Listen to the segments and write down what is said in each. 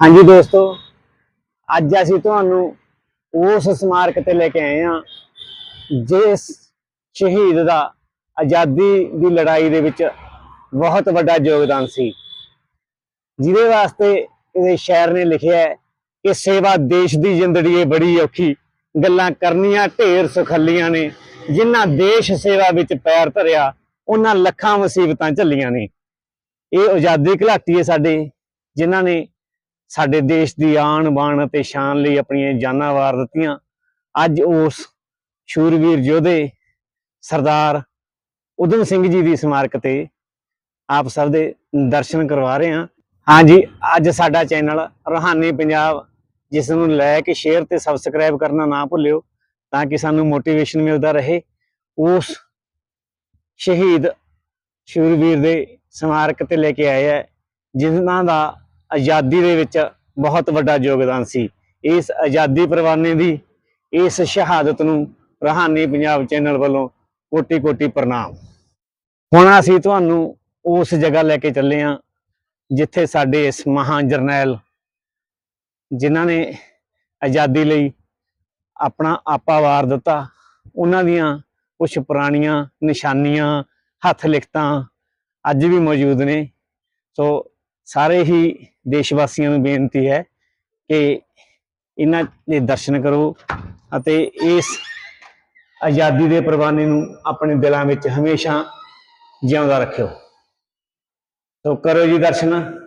ਹਾਂਜੀ ਦੋਸਤੋ, ਅੱਜ ਅਸੀਂ ਤੁਹਾਨੂੰ ਉਸ ਸਮਾਰਕ ਤੇ ਲੈ ਕੇ ਆਏ ਹਾਂ, ਜਿਸ ਸ਼ਹੀਦ ਦਾ ਆਜ਼ਾਦੀ ਦੀ ਲੜਾਈ ਦੇ ਵਿੱਚ ਬਹੁਤ ਵੱਡਾ ਯੋਗਦਾਨ ਸੀ। ਜਿਹਦੇ ਵਾਸਤੇ ਇਹਦੇ ਸ਼ਾਇਰ ਨੇ ਲਿਖਿਆ ਹੈ ਕਿ ਸੇਵਾ ਦੇਸ਼ ਦੀ ਜ਼ਿੰਦਗੀ ਏ ਬੜੀ ਔਖੀ ਗੱਲਾਂ ਕਰਨੀਆਂ ਢੇਰ ਸੁਖੱਲੀਆਂ ਨੇ ਜਿਨ੍ਹਾਂ ਦੇਸ਼ ਸੇਵਾ ਵਿੱਚ ਪੈਰ ਧਰਿਆ, ਉਹਨਾਂ ਲੱਖਾਂ ਮੁਸੀਬਤਾਂ ਝੱਲੀਆਂ ਨੇ। ਇਹ ਆਜ਼ਾਦੀ ਘਲਾਟੀ ਹੈ ਸਾਡੇ, ਜਿਨ੍ਹਾਂ ਨੇ ਸਾਡੇ ਦੇਸ਼ ਦੀ ਆਣ ਬਾਣ ਅਤੇ ਸ਼ਾਨ ਲਈ ਆਪਣੀਆਂ ਜਾਨਾਂ ਵਾਰ ਦਿੱਤੀਆਂ। ਅੱਜ ਉਸ ਸ਼ੂਰਵੀਰ ਯੋਧੇ ਸਰਦਾਰ ਉਦਮ ਸਿੰਘ ਜੀ ਦੀ ਸਮਾਰਕ ਤੇ ਆਪ ਸਭ ਦੇ ਦਰਸ਼ਨ ਕਰਵਾ ਰਹੇ ਹਾਂ। ਹਾਂਜੀ ਅੱਜ ਸਾਡਾ ਚੈਨਲ ਰੋਹਾਨੀ ਪੰਜਾਬ, ਜਿਸ ਨੂੰ ਲਾਇਕ ਸ਼ੇਅਰ ਤੇ ਸਬਸਕ੍ਰਾਈਬ ਕਰਨਾ ਨਾ ਭੁੱਲਿਓ, ਤਾਂ ਕਿ ਸਾਨੂੰ ਮੋਟੀਵੇਸ਼ਨ ਮਿਲਦਾ ਰਹੇ। ਉਸ ਸ਼ਹੀਦ ਸ਼ੂਰਵੀਰ ਦੇ ਸਮਾਰਕ ਤੇ ਲੈ ਕੇ ਆਏ ਹੈ, ਜਿਨ੍ਹਾਂ ਦਾ ਆਜ਼ਾਦੀ ਦੇ ਵਿੱਚ ਬਹੁਤ ਵੱਡਾ ਯੋਗਦਾਨ ਸੀ। ਇਸ ਆਜ਼ਾਦੀ ਪ੍ਰਵਾਨੇ ਦੀ, ਇਸ ਸ਼ਹਾਦਤ ਨੂੰ ਰਹਾਨੀ ਪੰਜਾਬ ਚੈਨਲ ਵੱਲੋਂ ਕੋਟੀ ਕੋਟੀ ਪ੍ਰਣਾਮ। ਹੁਣ ਅਸੀਂ ਤੁਹਾਨੂੰ ਉਸ ਜਗ੍ਹਾ ਲੈ ਕੇ ਚੱਲੇ ਹਾਂ, ਜਿੱਥੇ ਸਾਡੇ ਇਸ ਮਹਾਨ ਜਰਨੈਲ, ਜਿਨ੍ਹਾਂ ਨੇ ਆਜ਼ਾਦੀ ਲਈ ਆਪਣਾ ਆਪਾ ਵਾਰ ਦਿੱਤਾ, ਉਹਨਾਂ ਦੀਆਂ ਕੁਝ ਪੁਰਾਣੀਆਂ ਨਿਸ਼ਾਨੀਆਂ ਹੱਥ ਲਿਖਤਾਂ ਅੱਜ ਵੀ ਮੌਜੂਦ ਨੇ। ਸੋ ਸਾਰੇ ਹੀ ਦੇਸ਼ ਵਾਸੀਆਂ ਨੂੰ ਬੇਨਤੀ ਹੈ ਕਿ ਇਹਨਾਂ ਦੇ ਦਰਸ਼ਨ ਕਰੋ ਅਤੇ ਇਸ ਆਜ਼ਾਦੀ ਦੇ ਪ੍ਰਵਾਨੇ ਨੂੰ ਆਪਣੇ ਦਿਲਾਂ ਵਿੱਚ ਹਮੇਸ਼ਾ ਜਿਉਂਦਾ ਰੱਖਿਓ। ਸੋ ਕਰੋ ਜੀ ਦਰਸ਼ਨ।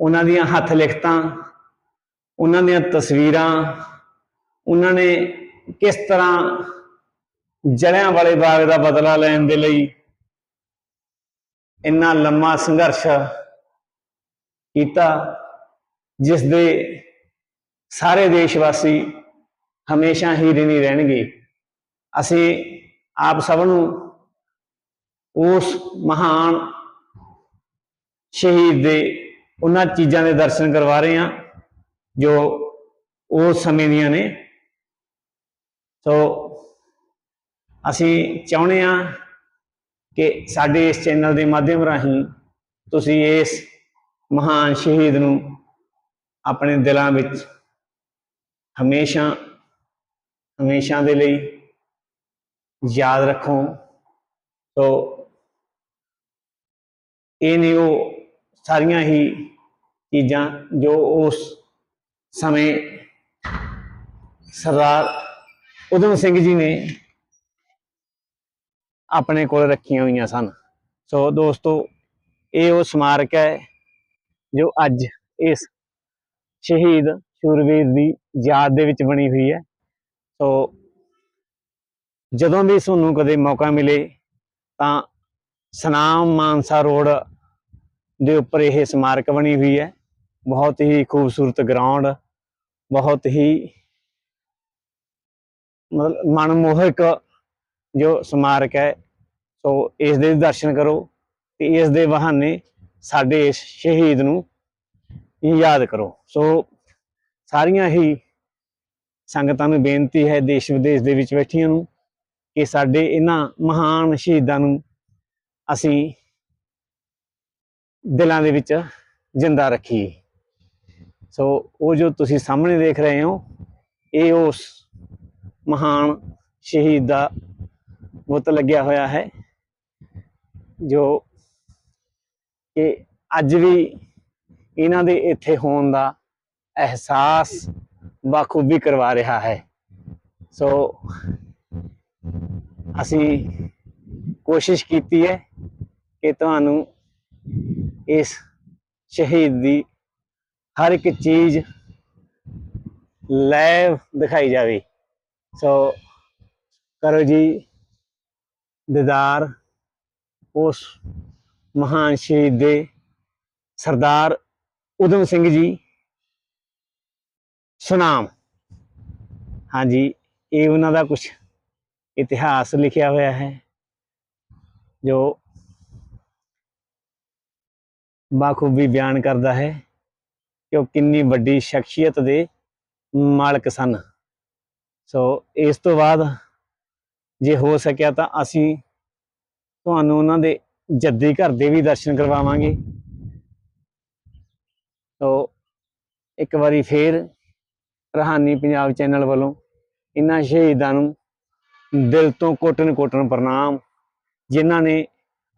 ਉਹਨਾਂ ਦੀਆਂ ਹੱਥ ਲਿਖਤਾਂ, ਉਹਨਾਂ ਦੀਆਂ ਤਸਵੀਰਾਂ, ਉਹਨਾਂ ਨੇ ਕਿਸ ਤਰ੍ਹਾਂ ਜਲਿਆਂ ਵਾਲੇ ਬਾਗ ਦਾ ਬਦਲਾ ਲੈਣ ਦੇ ਲਈ ਇੰਨਾ ਲੰਮਾ ਸੰਘਰਸ਼ ਕੀਤਾ ਜਿਸ ਦੇ ਸਾਰੇ ਦੇਸ਼ ਵਾਸੀ ਹਮੇਸ਼ਾ ਹੀ ਰਿਣੀ ਰਹਿਣਗੇ। ਅਸੀਂ ਆਪ ਸਭ ਨੂੰ ਉਸ ਮਹਾਨ ਸ਼ਹੀਦ ਦੇ ਉਹਨਾਂ ਚੀਜ਼ਾਂ ਦੇ ਦਰਸ਼ਨ ਕਰਵਾ ਰਹੇ ਹਾਂ, ਜੋ ਉਸ ਸਮੇਂ ਦੀਆਂ ਨੇ। ਸੋ ਅਸੀਂ ਚਾਹੁੰਦੇ ਹਾਂ ਕਿ ਸਾਡੇ ਇਸ ਚੈਨਲ ਦੇ ਮਾਧਿਅਮ ਰਾਹੀਂ ਤੁਸੀਂ ਇਸ ਮਹਾਨ ਸ਼ਹੀਦ ਨੂੰ ਆਪਣੇ ਦਿਲਾਂ ਵਿੱਚ ਹਮੇਸ਼ਾ ਹਮੇਸ਼ਾ ਦੇ ਲਈ ਯਾਦ ਰੱਖੋ। ਤੋ ਇਹ ਨਹੀਂ ਉਹ ਸਾਰੀਆਂ ਹੀ ਚੀਜ਼ਾਂ ਜੋ ਉਸ ਸਮੇਂ ਸਰਦਾਰ ਉਦਮ ਸਿੰਘ ਜੀ ਨੇ ਆਪਣੇ ਕੋਲ ਰੱਖੀਆਂ ਹੋਈਆਂ ਸਨ। ਸੋ ਦੋਸਤੋ, ਇਹ ਉਹ ਸਮਾਰਕ ਹੈ ਜੋ ਅੱਜ ਇਸ ਸ਼ਹੀਦ ਸ਼ੂਰਵੀਰ ਦੀ ਯਾਦ ਦੇ ਵਿੱਚ ਬਣੀ ਹੋਈ ਹੈ। ਸੋ ਜਦੋਂ ਵੀ ਤੁਹਾਨੂੰ ਕਦੇ ਮੌਕਾ ਮਿਲੇ, ਤਾਂ ਸਨਾਮ ਮਾਨਸਾ ਰੋਡ ਦੇ ਉੱਪਰ ਇਹ ਸਮਾਰਕ ਬਣੀ ਹੋਈ ਹੈ। ਬਹੁਤ ਹੀ ਖੂਬਸੂਰਤ ਗਰਾਊਂਡ ਬਹੁਤ ਹੀ ਮਤਲਬ ਮਨਮੋਹਕ ਜੋ ਸਮਾਰਕ ਹੈ। ਸੋ ਇਸ ਦੇ ਦਰਸ਼ਨ ਕਰੋ ਤੇ ਇਸ ਦੇ ਬਹਾਨੇ ਸਾਡੇ ਇਸ ਸ਼ਹੀਦ ਨੂੰ ਯਾਦ ਕਰੋ। ਸੋ ਸਾਰੀਆਂ ਹੀ ਸੰਗਤਾਂ ਨੂੰ ਬੇਨਤੀ ਹੈ ਦੇਸ਼ ਵਿਦੇਸ਼ ਦੇ ਵਿੱਚ ਬੈਠੀਆਂ ਨੂੰ ਕਿ ਸਾਡੇ ਇਹਨਾਂ ਮਹਾਨ ਸ਼ਹੀਦਾਂ ਨੂੰ ਅਸੀਂ ਦਿਲਾਂ ਦੇ ਵਿੱਚ ਜਿੰਦਾ ਰੱਖੀਏ। ਸੋ ਉਹ ਜੋ ਤੁਸੀਂ ਸਾਹਮਣੇ ਦੇਖ ਰਹੇ ਹੋ, ਇਹ ਉਸ ਮਹਾਨ ਸ਼ਹੀਦ ਦਾ ਬੁੱਤ ਲੱਗਿਆ ਹੋਇਆ ਹੈ, ਜੋ ਕਿ ਅੱਜ ਵੀ ਇਹਨਾਂ ਦੇ ਇੱਥੇ ਹੋਣ ਦਾ ਅਹਿਸਾਸ ਬਾਖੂਬੀ ਕਰਵਾ ਰਿਹਾ ਹੈ। ਸੋ ਅਸੀਂ ਕੋਸ਼ਿਸ਼ ਕੀਤੀ ਹੈ ਕਿ ਤੁਹਾਨੂੰ ਇਸ ਸ਼ਹੀਦ ਦੀ ਹਰ ਇੱਕ ਚੀਜ਼ ਲਾਈਵ ਦਿਖਾਈ ਜਾਵੇ। ਸੋ ਕਰੋ ਜੀ, ਦੀਦਾਰ, ਉਸ ਮਹਾਨ ਸ਼ਹੀਦ ਦੇ ਸਰਦਾਰ ਉਦਮ ਸਿੰਘ ਜੀ ਸੁਨਾਮ। ਹਾਂਜੀ, ਇਹ ਉਹਨਾਂ ਦਾ ਕੁਝ ਇਤਿਹਾਸ ਲਿਖਿਆ ਹੋਇਆ ਹੈ, ਜੋ ਬਾਖੂਬੀ ਬਿਆਨ ਕਰਦਾ ਹੈ ਕਿ ਉਹ ਕਿੰਨੀ ਵੱਡੀ ਸ਼ਖਸੀਅਤ ਦੇ ਮਾਲਕ ਸਨ। ਸੋ ਇਸ ਤੋਂ ਬਾਅਦ ਜੇ ਹੋ ਸਕਿਆ ਤਾਂ ਅਸੀਂ ਤੁਹਾਨੂੰ ਉਹਨਾਂ ਦੇ ਜੱਦੀ ਘਰ ਦੇ ਵੀ ਦਰਸ਼ਨ ਕਰਵਾਵਾਂਗੇ। ਸੋ ਇੱਕ ਵਾਰੀ ਫੇਰ ਰਹਾਨੀ ਪੰਜਾਬ ਚੈਨਲ ਵੱਲੋਂ ਇਹਨਾਂ ਸ਼ਹੀਦਾਂ ਨੂੰ ਦਿਲ ਤੋਂ ਕੋਟਨ ਕੋਟਨ ਪ੍ਰਣਾਮ, ਜਿਨ੍ਹਾਂ ਨੇ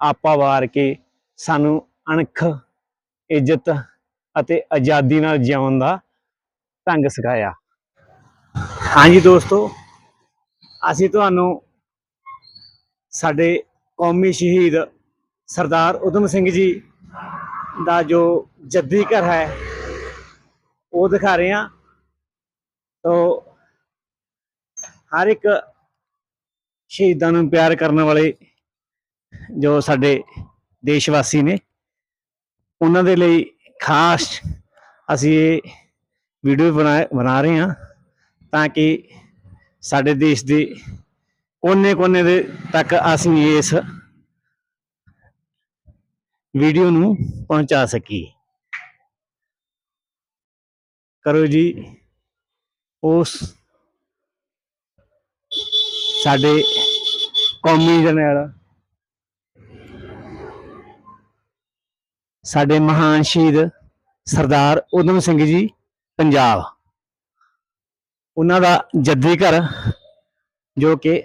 ਆਪਾ ਵਾਰ ਕੇ ਸਾਨੂੰ ਅਣਖ, ਇੱਜ਼ਤ ਅਤੇ ਆਜ਼ਾਦੀ ਨਾਲ ਜਿਉਣ ਦਾ ਢੰਗ ਸਿਖਾਇਆ। ਹਾਂਜੀ ਦੋਸਤੋ, ਅਸੀਂ ਤੁਹਾਨੂੰ ਸਾਡੇ ਕੌਮੀ ਸ਼ਹੀਦ ਸਰਦਾਰ ਉਦਮ ਸਿੰਘ ਜੀ ਦਾ ਜੋ ਜੱਦੀ ਘਰ ਹੈ, ਉਹ ਦਿਖਾ ਰਹੇ ਹਾਂ। ਤੋ ਹਰ ਇੱਕ ਸ਼ਹੀਦਾਂ ਨੂੰ ਪਿਆਰ ਕਰਨ ਵਾਲੇ ਜੋ ਸਾਡੇ ਦੇਸ਼ ਵਾਸੀ ਨੇ, ਉਹਨਾਂ ਦੇ ਲਈ ਖਾਸ ਅਸੀਂ ਇਹ ਵੀਡੀਓ ਬਣਾ ਬਣਾ ਰਹੇ ਹਾਂ ਤਾਂ ਕਿ ਸਾਡੇ ਦੇਸ਼ ਦੇ ਕੋਨੇ-ਕੋਨੇ ਦੇ ਤੱਕ ਅਸੀਂ ਇਸ ਵੀਡੀਓ ਨੂੰ ਪਹੁੰਚਾ ਸਕੀਏ ਕਰੋ ਜੀ, ਉਸ ਸਾਡੇ ਕੌਮੀ ਜਰਨੈਲ, ਸਾਡੇ ਮਹਾਨ ਸ਼ਹੀਦ ਸਰਦਾਰ ਉਦਮ ਸਿੰਘ ਜੀ, ਪੰਜਾਬ। ਉਹਨਾਂ ਦਾ ਜੱਦੀ ਘਰ, ਜੋ ਕਿ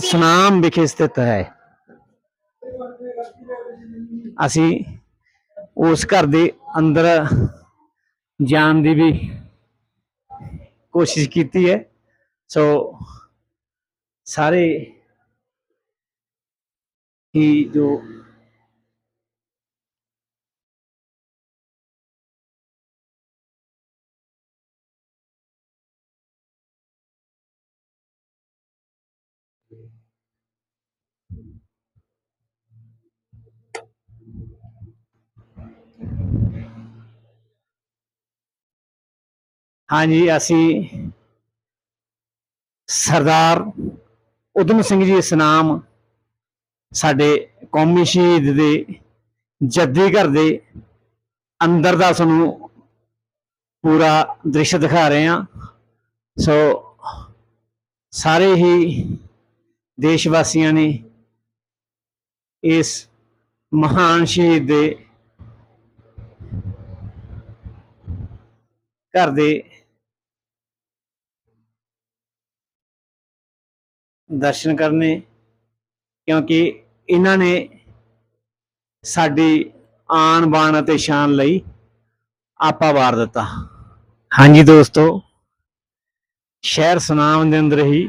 ਸਨਾਮ ਵਿਖੇ ਸਥਿਤ ਹੈ। ਅਸੀਂ ਉਸ ਘਰ ਦੇ ਅੰਦਰ ਜਾਣ ਦੀ ਵੀ ਕੋਸ਼ਿਸ਼ ਕੀਤੀ ਹੈ। ਸੋ ਸਾਰੇ ਹੀ ਜੋ ਹਾਂਜੀ, ਅਸੀਂ ਸਰਦਾਰ ਉਦਮ ਸਿੰਘ ਜੀ ਇਸਨਾਮ ਸਾਡੇ ਕੌਮੀ ਸ਼ਹੀਦ ਦੇ ਜੱਦੀ ਘਰ ਦੇ ਅੰਦਰ ਦਾ ਸਾਨੂੰ ਪੂਰਾ ਦ੍ਰਿਸ਼ ਦਿਖਾ ਰਹੇ ਹਾਂ। ਸੋ ਸਾਰੇ ਹੀ ਦੇਸ਼ ਵਾਸੀਆਂ ਨੇ ਇਸ ਮਹਾਨ ਸ਼ਹੀਦ ਦੇ ਘਰ ਦੇ ਦਰਸ਼ਨ ਕਰਨੇ, ਕਿਉਂਕਿ ਇਹਨਾਂ ਨੇ ਸਾਡੀ ਆਣ ਬਾਣ ਅਤੇ ਸ਼ਾਨ ਲਈ ਆਪਾ ਵਾਰ ਦਿੱਤਾ। ਹਾਂਜੀ ਦੋਸਤੋ, ਸ਼ਹਿਰ ਸੁਨਾਮ ਦੇ ਅੰਦਰ ਹੀ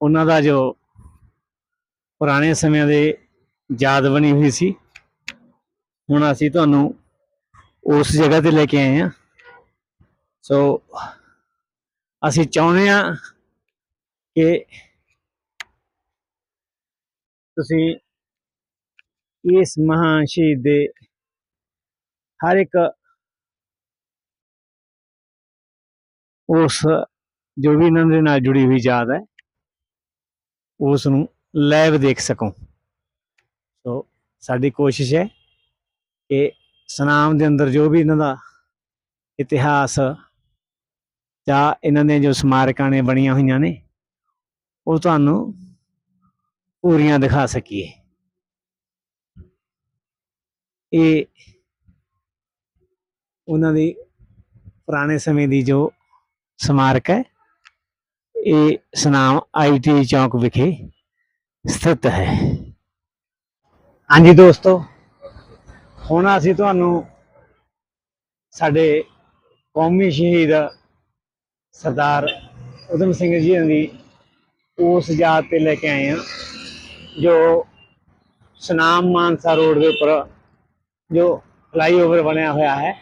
ਉਹਨਾਂ ਦਾ ਜੋ ਪੁਰਾਣੇ ਸਮਿਆਂ ਦੇ ਯਾਦ ਬਣੀ ਹੋਈ ਸੀ, ਹੁਣ ਅਸੀਂ ਤੁਹਾਨੂੰ ਉਸ ਜਗ੍ਹਾ ਤੇ ਲੈ ਕੇ ਆਏ ਹਾਂ। ਸੋ, ਅਸੀਂ ਚਾਹੁੰਦੇ ਹਾਂ ਕਿ ਤੁਸੀਂ ਇਸ ਮਹਾਨ ਸ਼ਹੀਦ ਦੇ ਹਰ ਇੱਕ ਉਸ ਜੋ ਵੀ ਇਹਨਾਂ ਦੇ ਨਾਲ ਜੁੜੀ ਹੋਈ ਯਾਦ ਹੈ ਉਸ ਨੂੰ ਲਾਈਵ ਦੇਖ ਸਕੋ। ਸੋ ਸਾਡੀ ਕੋਸ਼ਿਸ਼ ਹੈ ਕਿ ਸਨਾਮ ਦੇ ਅੰਦਰ ਜੋ ਵੀ ਇਹਨਾਂ ਦਾ ਇਤਿਹਾਸ ਜਾਂ ਇਹਨਾਂ ਦੀਆਂ ਜੋ ਸਮਾਰਕਾਂ ਨੇ ਬਣੀਆਂ ਹੋਈਆਂ ਨੇ ਉਹ ਤੁਹਾਨੂੰ ਪੂਰੀਆਂ ਦਿਖਾ ਸਕੀਏ। ਇਹ ਉਹਨਾਂ ਦੀ ਪੁਰਾਣੇ ਸਮੇਂ ਦੀ ਜੋ ਸਮਾਰਕ ਹੈ, ਇਹ ਸਨਾਮ ਆਈਟੀ ਚੌਕ ਵਿਖੇ ਸਥਿਤ ਹੈ। ਹਾਂਜੀ ਦੋਸਤੋ, ਹੁਣ ਅਸੀਂ ਤੁਹਾਨੂੰ ਸਾਡੇ ਕੌਮੀ ਸ਼ਹੀਦ ਸਰਦਾਰ ਉਦਮ ਸਿੰਘ ਜੀ ਦੀ ਉਸ ਯਾਦ ਤੇ ਲੈ ਕੇ ਆਏ ਹਾਂ ਜੋ ਸਨਾਮ ਮਾਨਸਾ ਰੋਡ ਦੇ ਉੱਪਰ ਜੋ ਫਲਾਈਓਵਰ ਬਣਿਆ ਹੋਇਆ ਹੈ,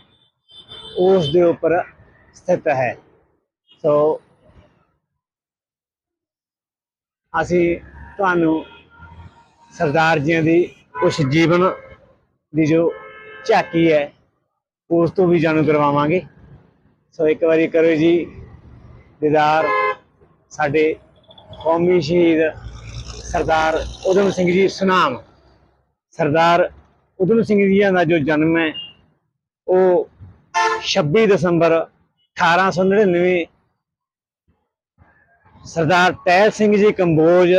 ਉਸ ਦੇ ਉੱਪਰ ਸਥਿਤ ਹੈ। ਸੋ ਅਸੀਂ ਤੁਹਾਨੂੰ ਸਰਦਾਰ ਜੀਆਂ ਦੀ ਕੁਝ ਜੀਵਨ ਦੀ ਜੋ ਝਾਕੀ ਹੈ, ਉਸ ਤੋਂ ਵੀ ਜਾਣੂ ਕਰਵਾਵਾਂਗੇ। ਸੋ ਇੱਕ ਵਾਰੀ ਕਰੋ ਜੀ, ਦੀਦਾਰ ਸਾਡੇ ਕੌਮੀ ਸ਼ਹੀਦ ਸਰਦਾਰ ਉਦਮ ਸਿੰਘ ਜੀ ਸੁਨਾਮ। ਸਰਦਾਰ ਉਦਮ ਸਿੰਘ ਜੀ ਦਾ ਜੋ ਜਨਮ ਹੈ, ਉਹ 26 ਦਸੰਬਰ 1899 ਸਰਦਾਰ ਟਹਿਲ ਸਿੰਘ ਜੀ ਕੰਬੋਜ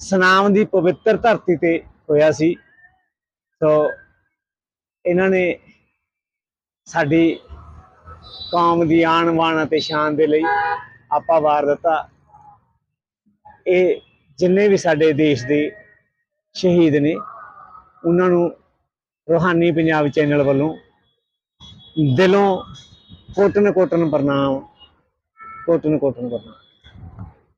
ਸੁਨਾਮ ਦੀ ਪਵਿੱਤਰ ਧਰਤੀ ਤੇ ਹੋਇਆ ਸੀ। ਸੋ ਇਹਨਾਂ ਨੇ ਸਾਡੀ ਕੌਮ ਦੀ ਆਣ ਬਾਣ ਅਤੇ ਸ਼ਾਨ ਦੇ ਲਈ ਆਪਾਂ ਵਾਰ ਦਿੱਤਾ। ਇਹ ਜਿੰਨੇ ਵੀ ਸਾਡੇ ਦੇਸ਼ ਦੇ ਸ਼ਹੀਦ ਨੇ, ਉਹਨਾਂ ਨੂੰ ਰੋਹਾਨੀ ਪੰਜਾਬ ਚੈਨਲ ਵੱਲੋਂ ਦਿਲੋਂ ਕੋਟਨ ਕੋਟਨ ਪ੍ਰਣਾਮ, ਕੋਟਨ ਕੋਟਨ ਪ੍ਰਣਾਮ।